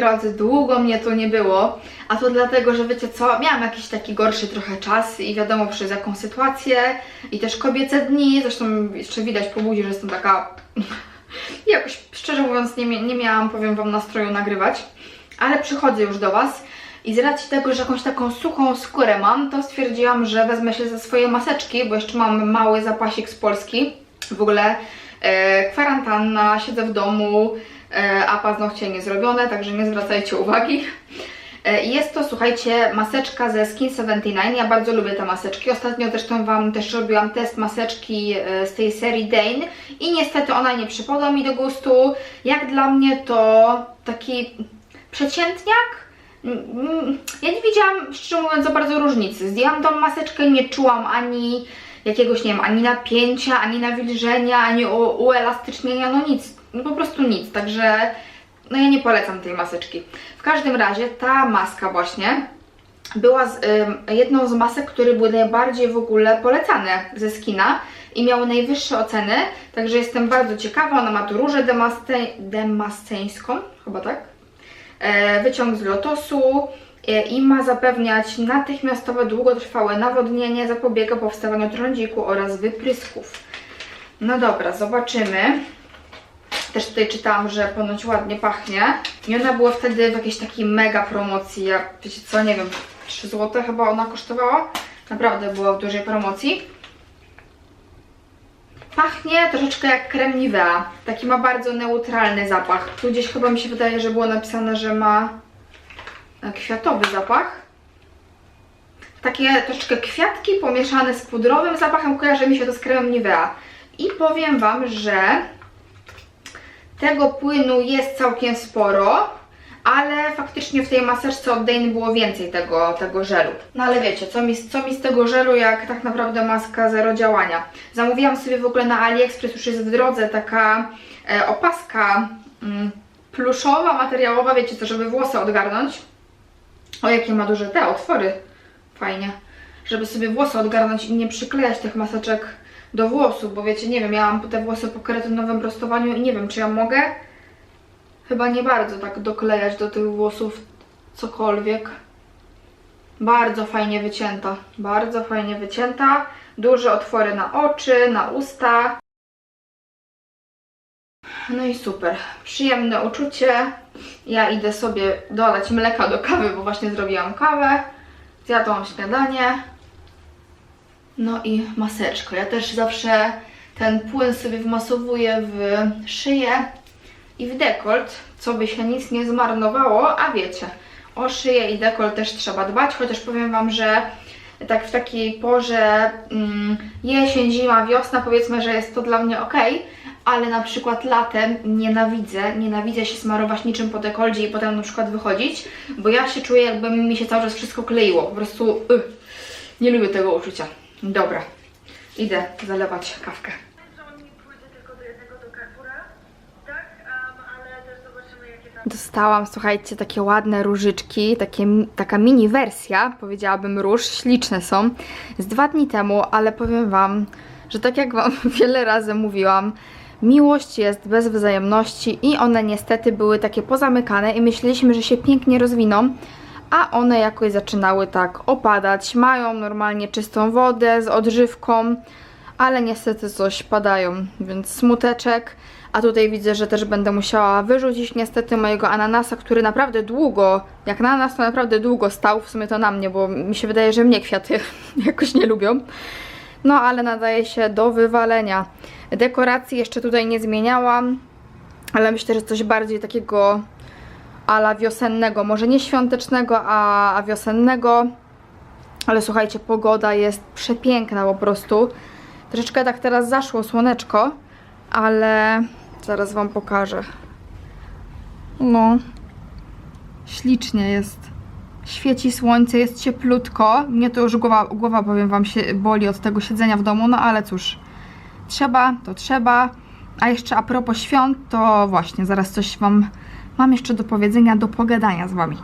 Drodzy, długo mnie tu nie było, a to dlatego, że wiecie co, miałam jakiś taki gorszy trochę czas i wiadomo przez jaką sytuację i też kobiece dni, zresztą jeszcze widać po buzi, że jestem taka, jakoś szczerze mówiąc nie, nie miałam, powiem Wam, nastroju nagrywać, ale przychodzę już do Was i z racji tego, że jakąś taką suchą skórę mam, to stwierdziłam, że wezmę się za swoje maseczki, bo jeszcze mam mały zapasik z Polski, w ogóle e, kwarantanna, siedzę w domu, a paznokcie nie zrobione, także nie zwracajcie uwagi. E, Jest to, słuchajcie, maseczka ze Skin 79. Ja bardzo lubię te maseczki. Ostatnio zresztą Wam też robiłam test maseczki e, z tej serii Dane i niestety ona nie przypadła mi do gustu. Jak dla mnie to taki przeciętniak. Mm, Ja nie widziałam, szczerze mówiąc, za bardzo różnicy. Zdjęłam tą maseczkę nie czułam ani jakiegoś, nie wiem, ani napięcia, ani nawilżenia, ani uelastycznienia, no nic, no po prostu nic, także no ja nie polecam tej maseczki. W każdym razie ta maska właśnie była z, ym, jedną z masek, które były najbardziej w ogóle polecane ze skina i miały najwyższe oceny, także jestem bardzo ciekawa, ona ma tu różę demaste, demasceńską, chyba tak? e, wyciąg z lotosu e, i ma zapewniać natychmiastowe, długotrwałe nawodnienie, zapobiega powstawaniu trądziku oraz wyprysków. No dobra, zobaczymy. Też tutaj czytałam, że ponoć ładnie pachnie. I ona była wtedy w jakiejś takiej mega promocji. Ja, wiecie co, nie wiem, 3 zł chyba ona kosztowała. Naprawdę była w dużej promocji. Pachnie troszeczkę jak krem Nivea. Taki ma bardzo neutralny zapach. Tu gdzieś chyba mi się wydaje, że było napisane, że ma e, kwiatowy zapach. Takie troszeczkę kwiatki pomieszane z pudrowym zapachem kojarzy mi się to z kremem Nivea. I powiem Wam, że tego płynu jest całkiem sporo, ale faktycznie w tej maseczce od Dane było więcej tego, tego żelu. No ale wiecie, co mi, co mi z tego żelu, jak tak naprawdę maska zero działania. Zamówiłam sobie w ogóle na AliExpress, już jest w drodze taka e, opaska mm, pluszowa, materiałowa, wiecie co, żeby włosy odgarnąć. O, jakie ma duże te otwory. Fajnie. Żeby sobie włosy odgarnąć i nie przyklejać tych maseczek do włosów, bo wiecie, nie wiem, miałam te włosy po keratynowym prostowaniu i nie wiem, czy ja mogę. Chyba nie bardzo tak doklejać do tych włosów cokolwiek. Bardzo fajnie wycięta. Bardzo fajnie wycięta. Duże otwory na oczy, na usta. No i super. Przyjemne uczucie. Ja idę sobie dolać mleka do kawy, bo właśnie zrobiłam kawę. Zjadłam śniadanie. No i maseczko. Ja też zawsze ten płyn sobie wmasowuję w szyję i w dekolt, co by się nic nie zmarnowało, a wiecie, o szyję i dekolt też trzeba dbać, chociaż powiem Wam, że tak w takiej porze mm, jesień, zima, wiosna powiedzmy, że jest to dla mnie ok, ale na przykład latem nienawidzę, nienawidzę się smarować niczym po dekoldzie i potem na przykład wychodzić, bo ja się czuję jakby mi się cały czas wszystko kleiło, po prostu y, nie lubię tego uczucia. Dobra, idę zalewać kawkę. Dostałam, słuchajcie, takie ładne różyczki, takie, taka mini wersja, powiedziałabym róż, śliczne są, z dwa dni temu, ale powiem Wam, że tak jak Wam wiele razy mówiłam, miłość jest bez wzajemności i one niestety były takie pozamykane i myśleliśmy, że się pięknie rozwiną, a one jakoś zaczynały tak opadać, mają normalnie czystą wodę z odżywką, ale niestety coś padają, więc smuteczek. A tutaj widzę, że też będę musiała wyrzucić niestety mojego ananasa, który naprawdę długo, jak na nas to naprawdę długo stał, w sumie to na mnie, bo mi się wydaje, że mnie kwiaty jakoś nie lubią. No ale nadaje się do wywalenia. Dekoracji jeszcze tutaj nie zmieniałam, ale myślę, że coś bardziej takiego ala wiosennego, może nie świątecznego, a, a wiosennego. Ale słuchajcie, pogoda jest przepiękna po prostu. Troszeczkę tak teraz zaszło słoneczko, ale zaraz Wam pokażę. No, ślicznie jest. Świeci słońce, jest cieplutko. Mnie to już głowa, głowa powiem Wam, się boli od tego siedzenia w domu, no ale cóż, trzeba, to trzeba. A jeszcze a propos świąt, to właśnie, zaraz coś Wam mam jeszcze do powiedzenia, do pogadania z Wami.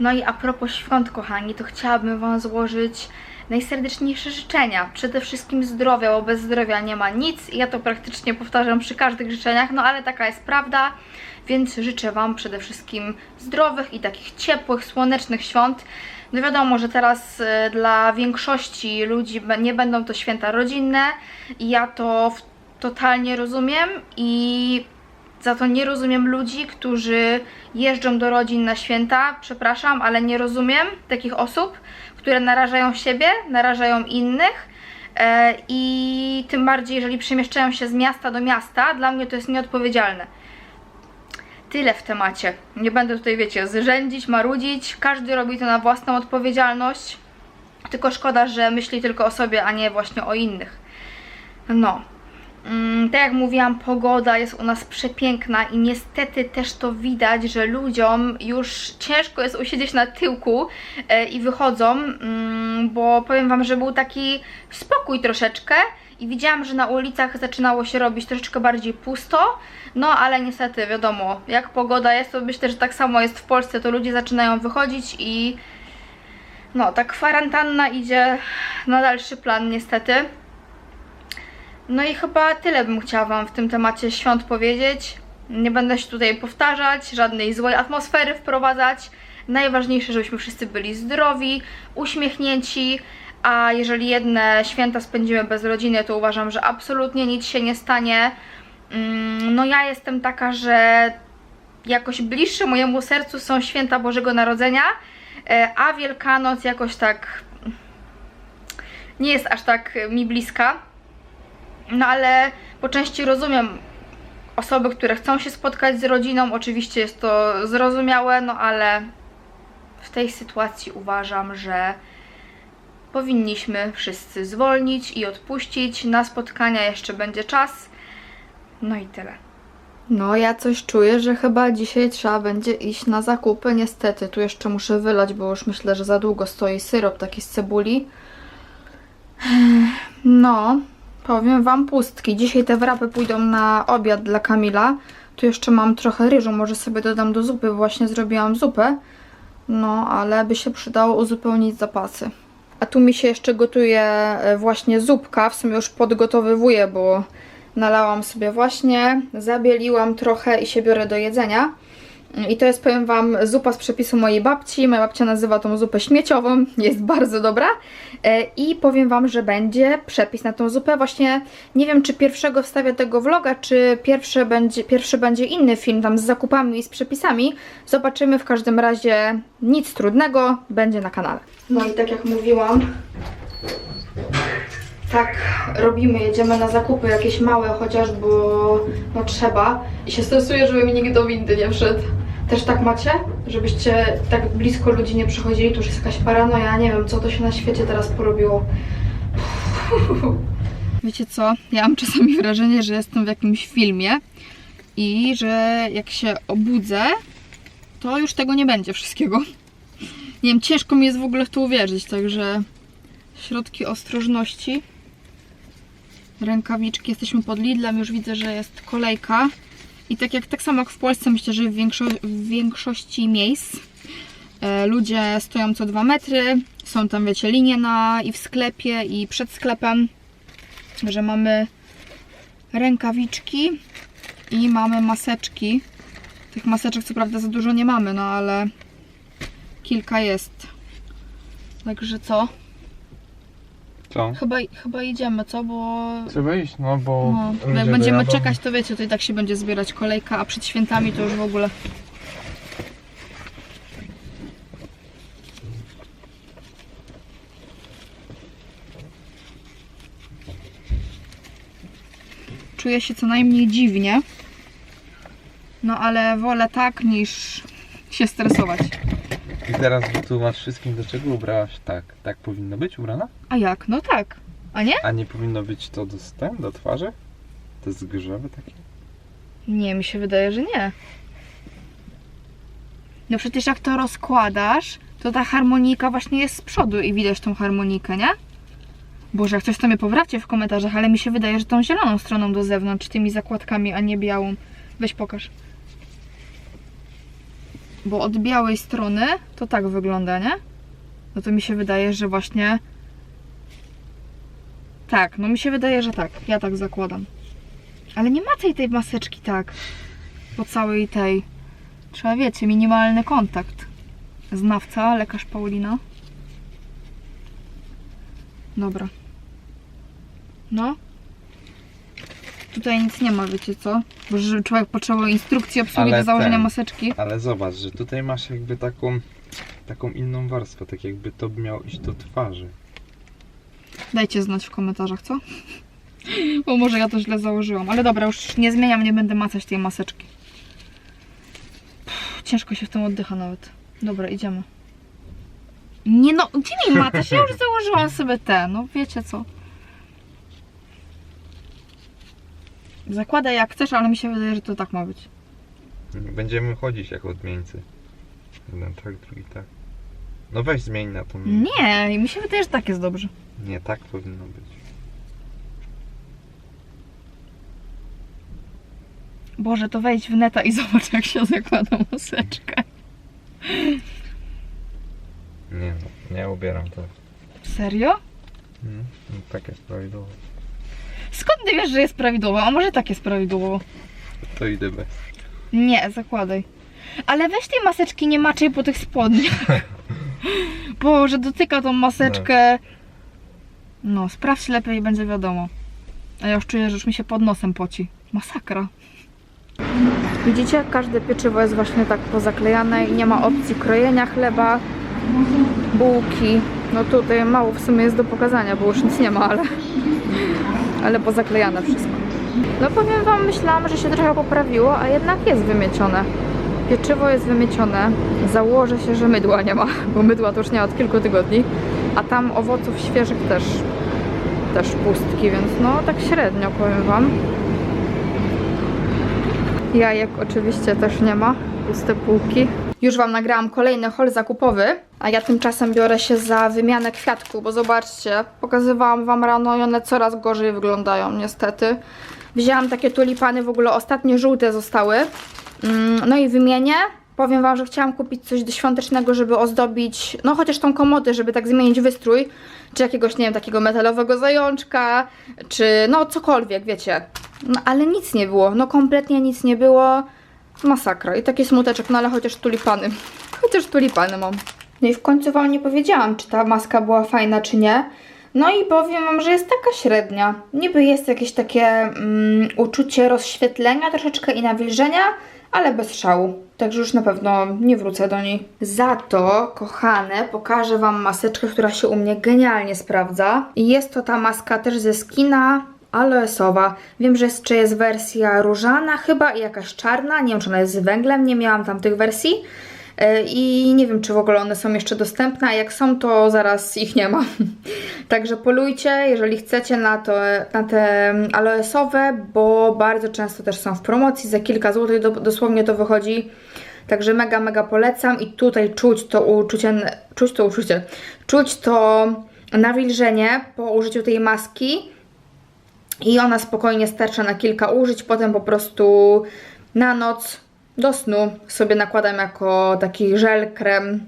No i a propos świąt, kochani, to chciałabym Wam złożyć najserdeczniejsze życzenia. Przede wszystkim zdrowia, bo bez zdrowia nie ma nic. Ja to praktycznie powtarzam przy każdych życzeniach, no ale taka jest prawda. Więc życzę Wam przede wszystkim zdrowych i takich ciepłych, słonecznych świąt. No wiadomo, że teraz e, dla większości ludzi nie będą to święta rodzinne i ja to totalnie rozumiem i za to nie rozumiem ludzi, którzy jeżdżą do rodzin na święta. Przepraszam, ale nie rozumiem takich osób, które narażają siebie, narażają innych. E, I tym bardziej, jeżeli przemieszczają się z miasta do miasta, dla mnie to jest nieodpowiedzialne. Tyle w temacie. Nie będę tutaj, wiecie, zrzędzić, marudzić. Każdy robi to na własną odpowiedzialność. Tylko szkoda, że myśli tylko o sobie, a nie właśnie o innych. No. Mm, tak jak mówiłam, pogoda jest u nas przepiękna i niestety też to widać, że ludziom już ciężko jest usiedzieć na tyłku e, i wychodzą, mm, bo powiem Wam, że był taki spokój troszeczkę i widziałam, że na ulicach zaczynało się robić troszeczkę bardziej pusto, no ale niestety wiadomo, jak pogoda jest, to myślę, że tak samo jest w Polsce, to ludzie zaczynają wychodzić i no, ta kwarantanna idzie na dalszy plan niestety. No i chyba tyle bym chciała Wam w tym temacie świąt powiedzieć. Nie będę się tutaj powtarzać, żadnej złej atmosfery wprowadzać. Najważniejsze, żebyśmy wszyscy byli zdrowi, uśmiechnięci, a jeżeli jedne święta spędzimy bez rodziny, to uważam, że absolutnie nic się nie stanie. Mm, No ja jestem taka, że jakoś bliższe mojemu sercu są święta Bożego Narodzenia, e, a Wielkanoc jakoś tak nie jest aż tak mi bliska. No ale po części rozumiem osoby, które chcą się spotkać z rodziną. Oczywiście jest to zrozumiałe, no ale w tej sytuacji uważam, że powinniśmy wszyscy zwolnić i odpuścić. Na spotkania jeszcze będzie czas. No i tyle. No, ja coś czuję, że chyba dzisiaj trzeba będzie iść na zakupy. Niestety, tu jeszcze muszę wylać, bo już myślę, że za długo stoi syrop taki z cebuli. No, powiem Wam pustki. Dzisiaj te wrapy pójdą na obiad dla Kamila. Tu jeszcze mam trochę ryżu, może sobie dodam do zupy, bo właśnie zrobiłam zupę. No, ale by się przydało uzupełnić zapasy. A tu mi się jeszcze gotuje e, właśnie zupka, w sumie już podgotowywuję, bo nalałam sobie właśnie, zabieliłam trochę i się biorę do jedzenia. I to jest, powiem Wam, zupa z przepisu mojej babci. Moja babcia nazywa tą zupę śmieciową, jest bardzo dobra. E, I powiem Wam, że będzie przepis na tą zupę. Właśnie nie wiem, czy pierwszego wstawię tego vloga, czy pierwszy będzie, pierwszy będzie inny film tam z zakupami i z przepisami. Zobaczymy. W każdym razie nic trudnego, będzie na kanale. No i tak jak mówiłam, tak robimy, jedziemy na zakupy jakieś małe chociaż, bo no trzeba. I się stresuję, żeby mi nikt do windy nie wszedł. Też tak macie? Żebyście tak blisko ludzi nie przychodzili, to już jest jakaś paranoja, nie wiem co to się na świecie teraz porobiło. Wiecie co? Ja mam czasami wrażenie, że jestem w jakimś filmie i że jak się obudzę, to już tego nie będzie wszystkiego. Nie wiem, ciężko mi jest w ogóle w to uwierzyć, także środki ostrożności. Rękawiczki, jesteśmy pod Lidlem, już widzę, że jest kolejka. I tak jak tak samo jak w Polsce, myślę, że w, większo w większości miejsc e, ludzie stoją co dwa metry. Są tam, wiecie, linie na i w sklepie, i przed sklepem. Że mamy rękawiczki i mamy maseczki. Tych maseczek co prawda za dużo nie mamy, no ale kilka jest. Także co? Co? Chyba, chyba idziemy, co? Bo Trzeba iść, no bo... no, jak będziemy dojadą. czekać, to wiecie, to i tak się będzie zbierać kolejka, a przed świętami to już w ogóle. Czuję się co najmniej dziwnie. No ale wolę tak niż się stresować. I teraz wytłumacz wszystkim, dlaczego ubrałaś tak. Tak powinno być ubrana? A jak? No tak. A nie? A nie powinno być to do, ten, do twarzy? To zgrzywy takie? Nie, mi się wydaje, że nie. No przecież jak to rozkładasz, to ta harmonika właśnie jest z przodu i widać tą harmonikę, nie? Boże, jak coś to mnie poprawcie w komentarzach, ale mi się wydaje, że tą zieloną stroną do zewnątrz, tymi zakładkami, a nie białą. Weź pokaż. Bo od białej strony to tak wygląda, nie? No to mi się wydaje, że właśnie Tak, no mi się wydaje, że tak. Ja tak zakładam. Ale nie ma tej tej maseczki tak. Po całej tej. Trzeba wiecie, minimalny kontakt. Znawca, lekarz Paulina. Dobra. No. Tutaj nic nie ma, wiecie co? Bo że człowiek potrzebował instrukcji obsługi Ale do założenia ten- maseczki. Ale zobacz, że tutaj masz jakby taką, taką inną warstwę, tak jakby to miało iść do twarzy. Dajcie znać w komentarzach, co? Bo może ja to źle założyłam. Ale dobra, już nie zmieniam, nie będę macać tej maseczki. Pff, ciężko się w tym oddycha nawet. Dobra, idziemy. Nie no, gdzie mi macać? Ja już założyłam sobie te, no wiecie co. Zakładaj jak chcesz, ale mi się wydaje, że to tak ma być. Będziemy chodzić jako odmieńcy. Jeden tak, drugi tak. No weź zmień na tą. Nie, mi się wydaje, że tak jest dobrze. Nie, tak powinno być. Boże, to wejdź w neta i zobacz jak się zakłada maseczkę. Nie no, nie ubieram to. Serio? Mhm. No, tak jest prawidłowo. Skąd ty wiesz, że jest prawidłowo? A może tak jest prawidłowo? To idę bez. Nie, zakładaj. Ale weź tej maseczki nie maczej po tych spodniach. Boże, dotyka tą maseczkę. No, sprawdź lepiej i będzie wiadomo. A ja już czuję, że już mi się pod nosem poci. Masakra. Widzicie, każde pieczywo jest właśnie tak pozaklejane i nie ma opcji krojenia chleba, bułki. No tutaj mało w sumie jest do pokazania, bo już nic nie ma, ale, ale pozaklejane wszystko. No powiem wam, myślałam, że się trochę poprawiło, a jednak jest wymiecione. Pieczywo jest wymiecione. Założę się, że mydła nie ma, bo mydła to już nie ma od kilku tygodni. A tam owoców świeżych też, też pustki, więc no tak średnio powiem wam. Jajek oczywiście też nie ma, puste półki. Już Wam nagrałam kolejny haul zakupowy, a ja tymczasem biorę się za wymianę kwiatków, bo zobaczcie, pokazywałam Wam rano i one coraz gorzej wyglądają niestety. Wzięłam takie tulipany, w ogóle ostatnie żółte zostały. Mm, No i wymienię. Powiem Wam, że chciałam kupić coś do świątecznego, żeby ozdobić, no chociaż tą komodę, żeby tak zmienić wystrój, czy jakiegoś, nie wiem, takiego metalowego zajączka, czy no cokolwiek, wiecie. No ale nic nie było, no kompletnie nic nie było. Masakra. I taki smuteczek, no ale chociaż tulipany. Chociaż tulipany mam. No i w końcu Wam nie powiedziałam, czy ta maska była fajna, czy nie. No i powiem Wam, że jest taka średnia. Niby jest jakieś takie mm, uczucie rozświetlenia troszeczkę i nawilżenia, ale bez szału. Także już na pewno nie wrócę do niej. Za to, kochane, pokażę Wam maseczkę, która się u mnie genialnie sprawdza. Jest to ta maska też ze skina aloesowa. Wiem, że jeszcze jest wersja różana chyba i jakaś czarna. Nie wiem, czy ona jest z węglem, nie miałam tam tych wersji. Yy, I nie wiem, czy w ogóle one są jeszcze dostępne, a jak są, to zaraz ich nie ma. Także polujcie, jeżeli chcecie na, to, na te aloesowe, bo bardzo często też są w promocji, za kilka złotych do, dosłownie to wychodzi. Także mega, mega polecam i tutaj czuć to uczucie, czuć to uczucie, czuć to nawilżenie po użyciu tej maski i ona spokojnie starcza na kilka użyć, potem po prostu na noc do snu sobie nakładam jako taki żel, krem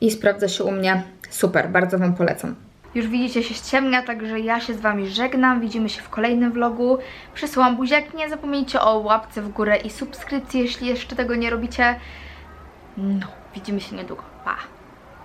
i sprawdza się u mnie super, bardzo Wam polecam. Już widzicie, się ściemnia, także ja się z Wami żegnam. Widzimy się w kolejnym vlogu. Przesyłam buziak. Nie zapomnijcie o łapce w górę i subskrypcji, jeśli jeszcze tego nie robicie. No, widzimy się niedługo. Pa!